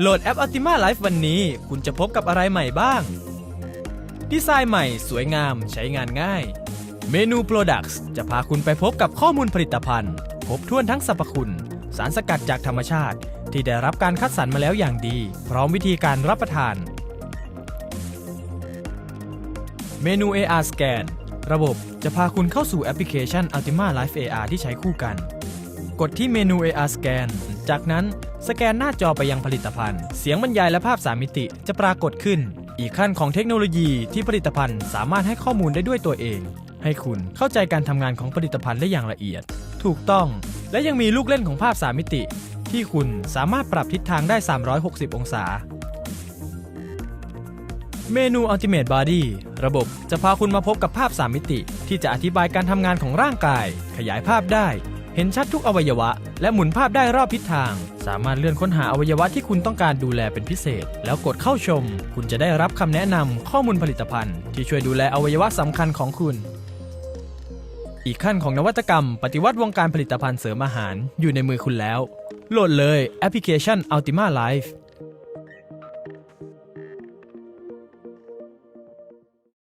โหลดแอป Ultima Life วันนี้ คุณจะพบกับอะไรใหม่บ้าง ดีไซน์ใหม่สวยงามใช้งานง่าย เมนู Products จะพาคุณไปพบกับข้อมูลผลิตภัณฑ์พบถ้วนทั้งสรรพคุณ สารสกัดจากธรรมชาติ ที่ได้รับการคัดสรรมาแล้วอย่างดี พร้อมวิธีการรับประทาน เมนู AR Scan ระบบจะพาคุณเข้าสู่แอปพลิเคชัน Ultima Life AR ที่ใช้คู่กัน กดที่เมนู AR Scan จากนั้น สแกนหน้าจอไปยังผลิตภัณฑ์ เสียงบรรยายและภาพส3มิติจะปรากฏขึ้น อีกขั้นของเทคโนโลยีที่ผลิตภัณฑ์สามารถให้ข้อมูลได้ด้วยตัวเอง ให้คุณเข้าใจการทำงานของผลิตภัณฑ์ได้อย่างละเอียด ถูกต้อง และยังมีลูกเล่นของภาพส3มิติ ที่คุณสามารถปรับทิศทางได้ 360 องศา เมนู Ultimate Body ระบบจะพาคุณมาพบกับภาพส3มิติ ที่จะอธิบายการทำงานของร่างกาย ขยายภาพได้ เห็นชัดทุกอวัยวะ และหมุนภาพได้รอบทิศทาง สามารถเลื่อนค้นหาอวัยวะที่คุณต้องการดูแลเป็นพิเศษ แล้วกดเข้าชม คุณจะได้รับคำแนะนำข้อมูลผลิตภัณฑ์ ที่ช่วยดูแลอวัยวะสำคัญของคุณ อีกขั้นของนวัตกรรม ปฏิวัติวงการผลิตภัณฑ์เสริมอาหาร อยู่ในมือคุณแล้ว โหลดเลยแอปพลิเคชัน Ultima Life